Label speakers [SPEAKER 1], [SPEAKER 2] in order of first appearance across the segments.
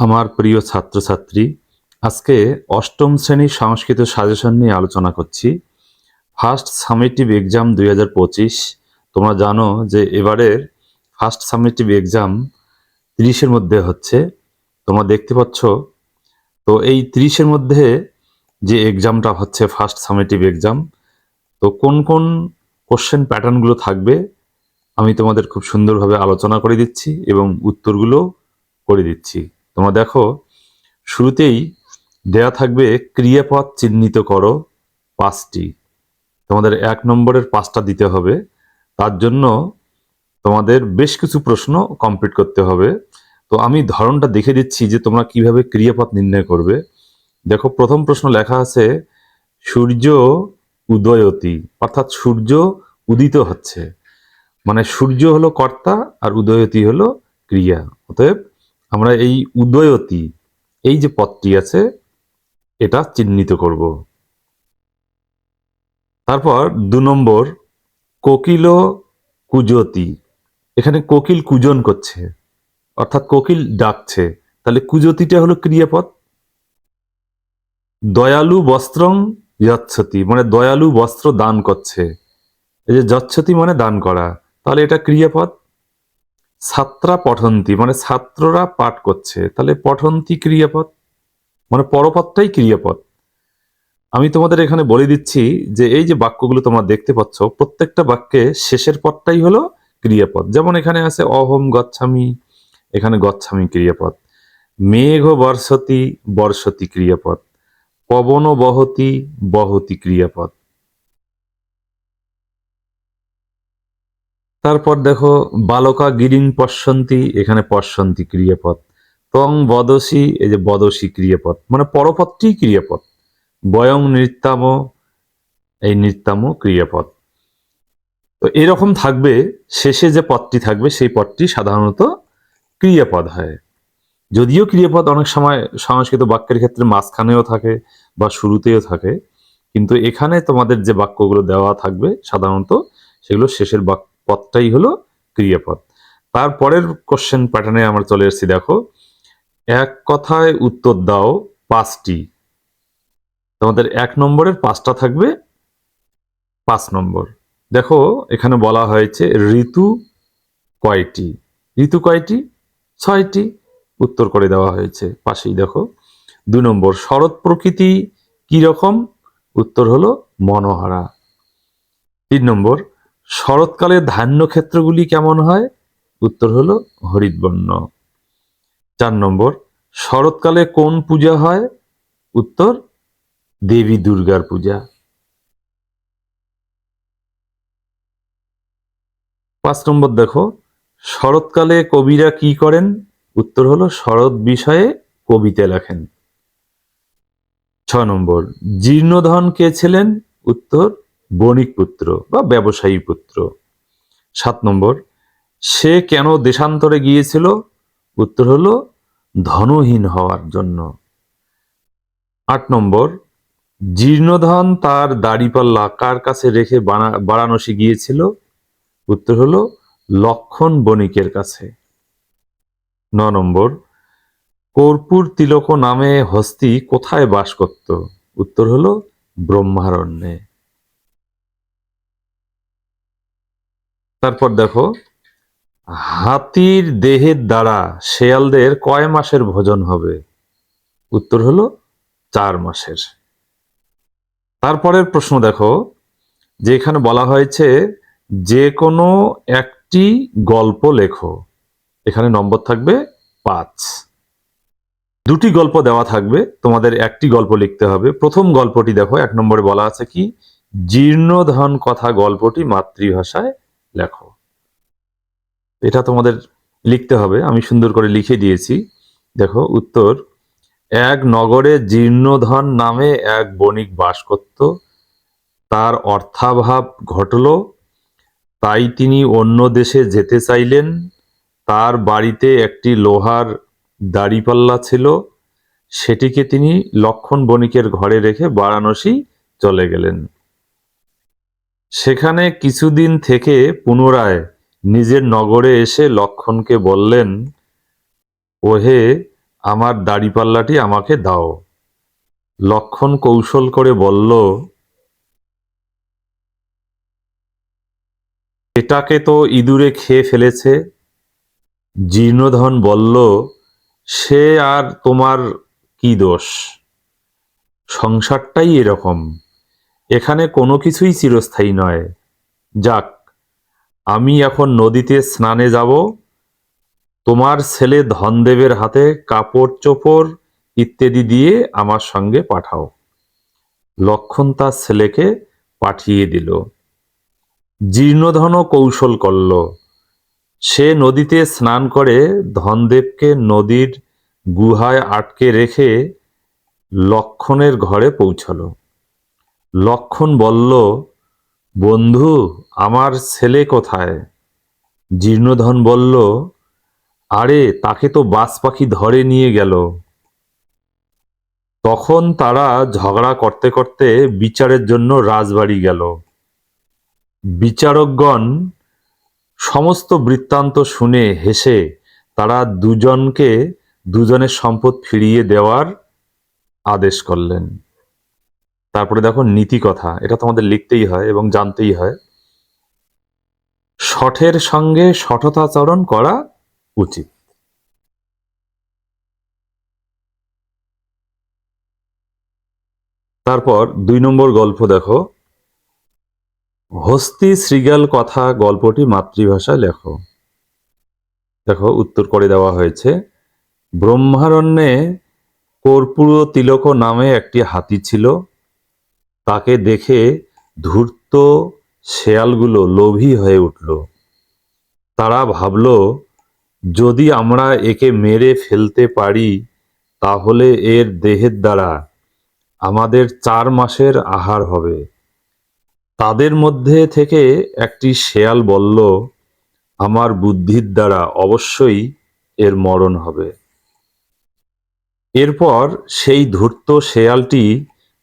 [SPEAKER 1] আমার প্রিয় ছাত্রছাত্রী, আজকে অষ্টম শ্রেণির সংস্কৃত সাজেশন নিয়ে আলোচনা করছি। ফার্স্ট সামেটিভ এক্সাম দুই হাজার পঁচিশ। তোমরা জানো যে এবারের ফার্স্ট সামেটিভ এক্সাম তিরিশের মধ্যে হচ্ছে। তোমরা দেখতে পাচ্ছ? তো এই তিরিশের মধ্যে যে এক্সামটা হচ্ছে ফার্স্ট সামেটিভ এক্সাম তো কোন কোন কোশ্চেন প্যাটার্নগুলো থাকবে আমি তোমাদের খুব সুন্দরভাবে আলোচনা করে দিচ্ছি এবং উত্তরগুলো করে দিচ্ছি। তোমরা দেখো, শুরুতেই দেয়া থাকবে ক্রিয়াপদ চিহ্নিত করো পাঁচটি। তোমাদের এক নম্বরের পাঁচটা দিতে হবে। তার জন্য তোমাদের বেশ কিছু প্রশ্ন কমপ্লিট করতে হবে। তো আমি ধরনটা দেখে দিচ্ছি যে তোমরা কীভাবে ক্রিয়াপদ নির্ণয় করবে। দেখো, প্রথম প্রশ্ন লেখা আছে, সূর্য উদয়তি, অর্থাৎ সূর্য উদিত হচ্ছে। মানে সূর্য হলো কর্তা আর উদয়তি হলো ক্রিয়া। অতএব আমরা এই উদয়তি এই যে পথটি আছে, এটা চিহ্নিত করব। তারপর দু নম্বর, কোকিল কুজতি। এখানে কোকিল কুজন করছে, অর্থাৎ কোকিল ডাকছে। তাহলে কুজতিটা হলো ক্রিয়াপদ। দয়ালু বস্ত্রং যচ্ছতি মানে দয়ালু বস্ত্র দান করছে। এই যে যচ্ছতি মানে দান করা। তাহলে এটা ক্রিয়াপদ। ছাত্রা পঠন্তি মানে ছাত্ররা পাঠ করছে। তাহলে পঠন্তি ক্রিয়াপদ? মানে পরপদটাই ক্রিয়াপদ। আমি তোমাদের এখানে বলে দিচ্ছি যে এই যে বাক্যগুলো তোমরা দেখতে পাচ্ছ, প্রত্যেকটা বাক্যে শেষের পদটাই হলো ক্রিয়াপদ। যেমন এখানে আছে অহম গচ্ছামি, এখানে গচ্ছামি ক্রিয়াপদ। মেঘ বর্ষতি বর্ষতি ক্রিয়াপদ। পবন বহতি বহতি ক্রিয়াপদ। তারপর দেখো, বালকা গিরিং পশ্যন্তি, এখানে পশ্যন্তি ক্রিয়াপদ। তং বদসি, এই যে বদসি ক্রিয়াপদ। মানে পরপদটি ক্রিয়াপদ। বয়ং নৃত্যাম, এই নৃত্যাম ক্রিয়াপদ। তো এরকম থাকবে, শেষে যে পদটি থাকবে, সেই পদটি সাধারণত ক্রিয়াপদ হয়। যদিও ক্রিয়াপদ অনেক সময় সংস্কৃত বাক্যের ক্ষেত্রে মাঝখানেও থাকে বা শুরুতেও থাকে, কিন্তু এখানে তোমাদের যে বাক্যগুলো দেওয়া থাকবে, সাধারণত সেগুলো শেষের বাক্য পদটাই হলো ক্রিয়াপদ। তারপরের কোশ্চেন প্যাটার্নে আমরা চলে এসেছি, দেখো। এক কথায় উত্তর দাও পাঁচটি। তোমাদের এক নম্বরের পাঁচটা থাকবে পাঁচ নম্বর। দেখো, এখানে বলা হয়েছে ঋতু কয়টি? ঋতু কয়টি? ছয়টি। উত্তর করে দেওয়া হয়েছে পাশেই, দেখো। দুই নম্বর, শরৎ প্রকৃতি কি রকম উত্তর হলো মনোহারা। তিন নম্বর শরৎকালে ধান্য ক্ষেত্রগুলি কেমন হয়? উত্তর হলো হরিতবর্ণ চার নম্বর, শরৎকালে কোন পূজা হয়? উত্তর, দেবী দুর্গার পূজা। পাঁচ নম্বর দেখো, শরৎকালে কবিরা কি করেন? উত্তর হলো শরৎ বিষয়ে কবিতা লেখেন। ছ নম্বর, জীর্ণধন কে ছিলেন? উত্তর বণিক পুত্র বা ব্যবসায়ী পুত্র। সাত নম্বর, সে কেন দেশান্তরে গিয়েছিল? উত্তর হলো, ধনহীন হওয়ার জন্য। আট নম্বর, জীর্ণধন তার দাড়িপাল্লা কার কাছে রেখে বারাণসী গিয়েছিল? উত্তর হলো, লক্ষণ বণিকের কাছে। ন নম্বর, কর্পূর তিলক নামে হস্তি কোথায় বাস করত? উত্তর হলো, ব্রহ্মারণ্যে। তারপর দেখো, হাতির দেহের দ্বারা শেয়ালদের কয় মাসের ভোজন হবে? উত্তর হলো চার মাসের। তারপরের প্রশ্ন দেখো, যে এখানে বলা হয়েছে, যে কোনো একটি গল্প লেখো। এখানে নম্বর থাকবে পাঁচ। দুটি গল্প দেওয়া থাকবে, তোমাদের একটি গল্প লিখতে হবে। প্রথম গল্পটি দেখো, এক নম্বরে বলা আছে কি জীর্ণধন কথা গল্পটি মাতৃভাষায় লেখো। এটা তোমাদের লিখতে হবে, আমি সুন্দর করে লিখে দিয়েছি। দেখো, উত্তর, এক নগরে জীর্ণধন নামে এক বণিক বাস করত, তার অর্থাভাব ঘটল, তাই তিনি অন্য দেশে যেতে চাইলেন, তার বাড়িতে একটি লোহার দাড়িপাল্লা ছিল, সেটিকে তিনি লক্ষণ বণিকের ঘরে রেখে বারাণসী চলে গেলেন। সেখানে কিছুদিন থেকে পুনরায় নিজের নগরে এসে লক্ষণকে বললেন, ওহে, আমার দাড়িপাল্লাটি আমাকে দাও। লক্ষণ কৌশল করে বলল, এটাকে তো ইঁদুরে খেয়ে ফেলেছে। জীর্ণধন বলল, সে আর তোমার কি দোষ? সংসারটাই এরকম। এখানে কোনো কিছুই চিরস্থায়ী নয়। যাক, আমি এখন নদীতে স্নানে যাব। তোমার ছেলে ধনদেবের হাতে কাপড়, চোপড় ইত্যাদি দিয়ে আমার সঙ্গে পাঠাও। লক্ষণ তার ছেলেকে পাঠিয়ে দিল। জীর্ণধন কৌশল করল। সে নদীতে স্নান করে ধনদেবকে নদীর গুহায় আটকে রেখে লক্ষণের ঘরে পৌঁছালো। লক্ষণ বলল, বন্ধু, আমার ছেলে কোথায়? জীর্ণধন বলল, আরে, তাকে তো বাস পাখি ধরে নিয়ে গেল। তখন তারা ঝগড়া করতে করতে বিচারের জন্য রাজবাড়ি গেল। বিচারকগণ সমস্ত বৃত্তান্ত শুনে হেসে তারা দুজনকে, দুজনের সম্পদ ফিরিয়ে দেওয়ার আদেশ করলেন। তারপরে দেখো নীতি কথা, এটা তো আমাদের লিখতেই হয় এবং জানতেই হয়। শঠের সঙ্গে শঠতাচরণ করা উচিত। তারপর দুই নম্বর গল্প দেখো। হস্তি শ্রীগাল কথা গল্পটি মাতৃভাষায় লেখো। দেখো উত্তর করে দেওয়া হয়েছে। ব্রহ্মারণ্যে কর্পূর তিলক নামে একটি হাতি ছিল। তাকে দেখে ধূর্ত শেয়ালগুলো লোভী হয়ে উঠল। তারা ভাবল, যদি আমরা একে মেরে ফেলতে পারি, তাহলে এর দেহের দ্বারা আমাদের চার মাসের আহার হবে। তাদের মধ্যে থেকে একটি শেয়াল বলল, আমার বুদ্ধির দ্বারা অবশ্যই এর মরণ হবে। এরপর সেই ধূর্ত শেয়ালটি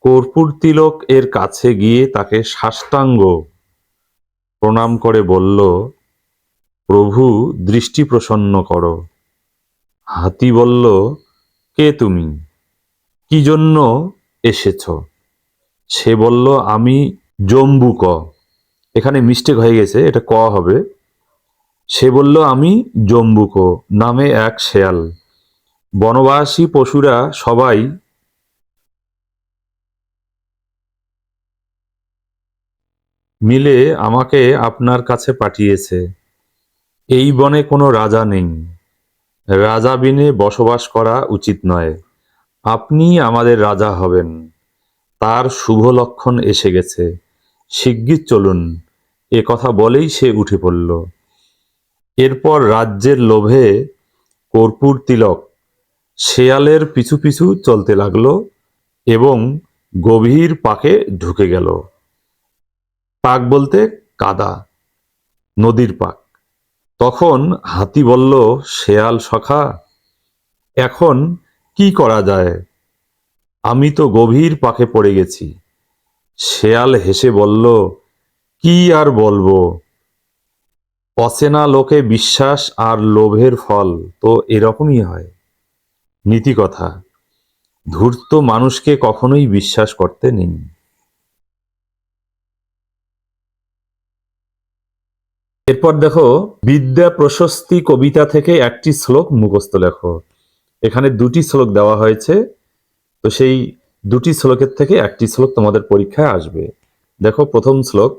[SPEAKER 1] কর্পূর তিলক এর কাছে গিয়ে তাকে সাষ্টাঙ্গ প্রণাম করে বলল, প্রভু, দৃষ্টি প্রসন্ন করো। হাতি বলল, কে তুমি? কি জন্য এসেছ? সে বলল, আমি জম্বুক। এখানে মিস্টেক হয়ে গেছে, এটা ক হবে? সে বলল, আমি জম্বুক, নামে এক শেয়াল। বনবাসী পশুরা সবাই মিলে আমাকে আপনার কাছে পাঠিয়েছে। এই বনে কোনো রাজা নেই। রাজা বিনে বসবাস করা উচিত নয়। আপনি আমাদের রাজা হবেন। তার শুভ লক্ষণ এসে গেছে। শিগগির চলুন। এ কথা বলেই সে উঠে পড়ল। এরপর রাজ্যের লোভে কর্পূর তিলক শেয়ালের পিছু পিছু চলতে লাগল এবং গভীর পাকে ঢুকে গেল। পাক বলতে কাদা, নদীর পাক। তখন হাতি বলল, শেয়াল সখা, এখন কি করা যায়? আমি তো গভীর পাকে পড়ে গেছি। শেয়াল হেসে বলল, কি আর বলব? অচেনা লোকে বিশ্বাস আর লোভের ফল তো এরকমই হয়। নীতি কথা। ধূর্ত মানুষকে কখনোই বিশ্বাস করতে নেই। এরপর দেখো, বিদ্যা প্রশস্তি কবিতা থেকে একটি শ্লোক মুখস্থ লেখো। এখানে দুটি শ্লোক দেওয়া হয়েছে, তো সেই দুটি শ্লোকের থেকে একটি শ্লোক তোমাদের পরীক্ষায় আসবে। দেখো প্রথম শ্লোক,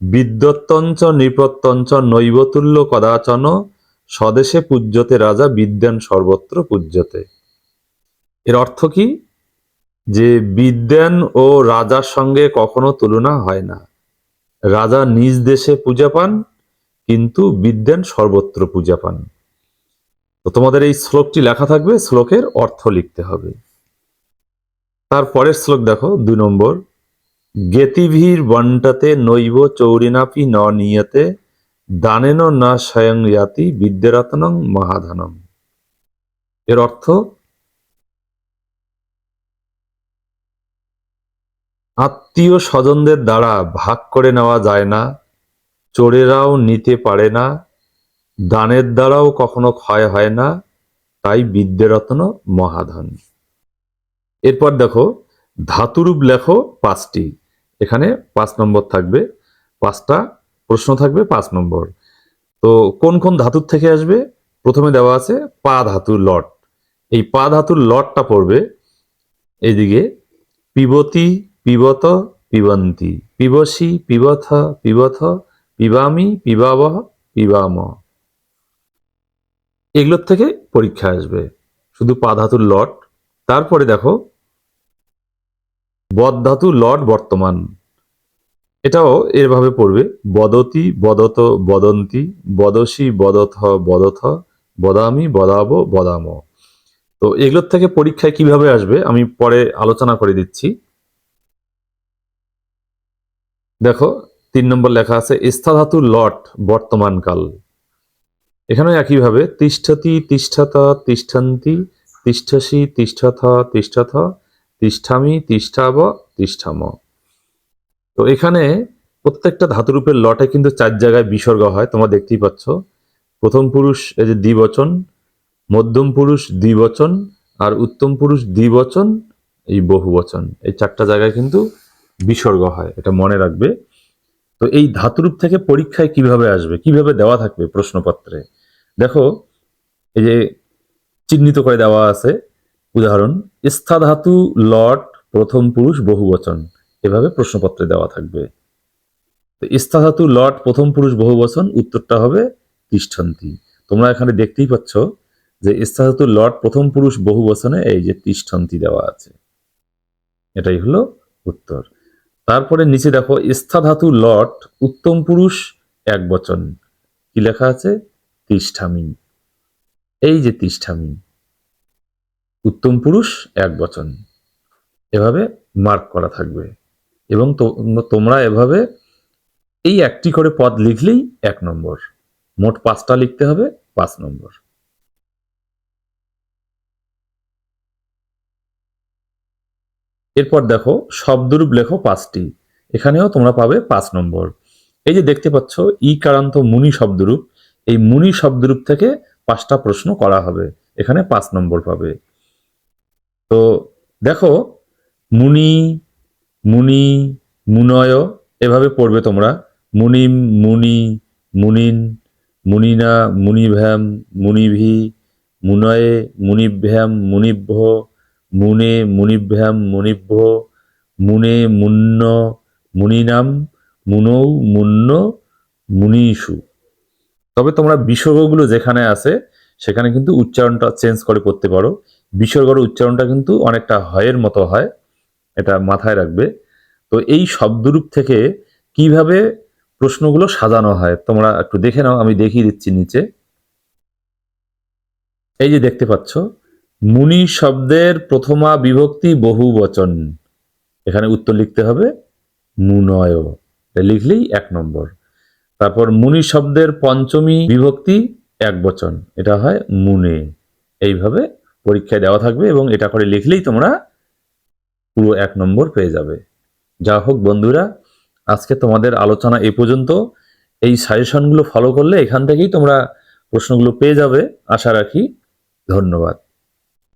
[SPEAKER 1] বিদ্যত্তঞ্চ নৃপত্যঞ্চ নৈবতুল্য কদাচন, স্বদেশে পূজ্যতে রাজা বিদ্যান সর্বত্র পূজ্যতে। এর অর্থ কি? যে বিদ্যান ও রাজার সঙ্গে কখনো তুলনা হয় না। রাজা নিজ দেশে পূজা পান কিন্তু বিদ্যান সর্বত্র পূজা পান। তো তোমাদের এই শ্লোকটি লেখা থাকবে, শ্লোকের অর্থ লিখতে হবে। তার পরের শ্লোক দেখো, দুই নম্বর। গেতিভীর বন্টাতে নৈব চৌরিনাপি ন নিয়তে, দানেন না স্বয়ং ইয়াতি বিদ্যারত্নং মহাধানম। এর অর্থ, আত্মীয় স্বজনদের দ্বারা ভাগ করে নেওয়া যায় না চোরেরাও নিতে পারে না, দানের দ্বারাও কখনো ক্ষয় হয় না, তাই বিদ্যারত্ন মহাধন। এরপর দেখো, ধাতুরূপ লেখো পাঁচটি। এখানে পাঁচ নম্বর থাকবে, পাঁচটা প্রশ্ন থাকবে, পাঁচ নম্বর। তো কোন কোন ধাতুর থেকে আসবে? প্রথমে দেওয়া আছে পা ধাতুর লট। এই পা ধাতুর লটটা পড়বে এইদিকে, পিবতী, পিবত, পিবন্তি। পিবসী, পিবথ পিবথ পিবামি পিবাবহ পিবাম এগুলোর থেকে পরীক্ষা আসবে। শুধু পা ধাতুর লট। তারপরে দেখো, বদ ধাতু লট বর্তমান। এটাও এরভাবে পড়বে, বদতি, বদত, বদন্তি, বদসী, বদথ বদথ, বদামি, বদাব, বদাম। তো এগুলোর থেকে পরীক্ষায় কীভাবে আসবে, আমি পরে আলোচনা করে দিচ্ছি। দেখো তিন নম্বর লেখা আছে স্থা ধাতু লট বর্তমান কাল এখানে একইভাবে, তিষ্ঠতি তিষ্ঠত তিষ্ঠন্তি তিষ্ঠসি তিষ্ঠথ তিষ্ঠথ তিষ্ঠামি তিষ্ঠাব তিষ্ঠাম। তো এখানে প্রত্যেকটা ধাতুরূপের লটে কিন্তু চার জায়গায় বিসর্গ হয়, তোমরা দেখতেই পাচ্ছ। প্রথম পুরুষ, এই যে দ্বিবচন, মধ্যম পুরুষ, দ্বিবচন, আর উত্তম পুরুষ, দ্বিবচন, এই বহুবচন। এই চারটা জায়গায় কিন্তু বিসর্গ হয়, এটা মনে রাখবে। তো এই ধাতুরূপ থেকে পরীক্ষায় কীভাবে আসবে? কীভাবে দেওয়া থাকবে প্রশ্নপত্রে? দেখো, এই যে চিহ্নিত করে দেওয়া আছে, উদাহরণ স্থা ধাতু লট প্রথম পুরুষ বহুবচন। এভাবে প্রশ্নপত্রে দেওয়া থাকবে। তো ধাতু লট প্রথম পুরুষ বহুবচন, উত্তরটা হবে তিষ্ঠন্তি। তোমরা এখানে দেখতেই পাচ্ছ যে ধাতু লট প্রথম পুরুষ বহুবচনে, এই যে তিষ্ঠন্তি দেওয়া আছে। এটাই হলো উত্তর। তারপরে নিচে দেখো স্থা ধাতু লট, উত্তম পুরুষ, এক বচন। কি লেখা আছে? তিষ্ঠামি এই যে তিষ্ঠামি উত্তম পুরুষ, এক বচন। এভাবে মার্ক করা থাকবে। এবং তোমরা এভাবে এই একটি করে পদ লিখলেই এক নম্বর। মোট পাঁচটা লিখতে হবে, পাঁচ নম্বর। এরপর দেখো, শব্দরূপ লেখো পাঁচটি। এখানেও তোমরা পাবে পাঁচ নম্বর। এই যে দেখতে পাচ্ছ ই কারান্ত মুনি শব্দরূপ। এই মুনি শব্দরূপ থেকে পাঁচটা প্রশ্ন করা হবে। এখানে পাঁচ নম্বর পাবে। তো দেখো, মুনি মুনি, মুনয়, এভাবে পড়বে তোমরা। মুনিম, মুনি, মুনিন, মুনিনা, মুনিভ্যাম, মুনিভি, মুনয়ে, মুনিভ্যাম মুনিভ্য মুনে মুনিভ্যাম মুনিভ্য, মুনে মুন্ন মুনিনাম, মুনৌ মুন্ন মুনিষু। তবে তোমরা বিসর্গগুলো যেখানে আছে, সেখানে কিন্তু উচ্চারণটা চেঞ্জ করে করতে পারো। বিসর্গর উচ্চারণটা কিন্তু অনেকটা হয়ের মতো হয়, এটা মাথায় রাখবে। তো এই শব্দরূপ থেকে কীভাবে প্রশ্নগুলো সাজানো হয়, তোমরা একটু দেখে নাও, আমি দেখিয়ে দিচ্ছি নিচে। এই যে দেখতে পাচ্ছ মুনি শব্দের প্রথমা বিভক্তি বহু বচন। এখানে উত্তর লিখতে হবে, মুনয়। লিখলেই এক নম্বর। তারপর মুনি শব্দের পঞ্চমী বিভক্তি এক বচন। এটা হয় মুনে। এইভাবে পরীক্ষায় দেওয়া থাকবে এবং এটা করে লিখলেই তোমরা পুরো এক নম্বর পেয়ে যাবে। যা হোক বন্ধুরা, আজকে তোমাদের আলোচনা এ পর্যন্ত। এই সাজেশনগুলো ফলো করলে এখান থেকেই তোমরা প্রশ্নগুলো পেয়ে যাবে। আশা রাখি, ধন্যবাদ।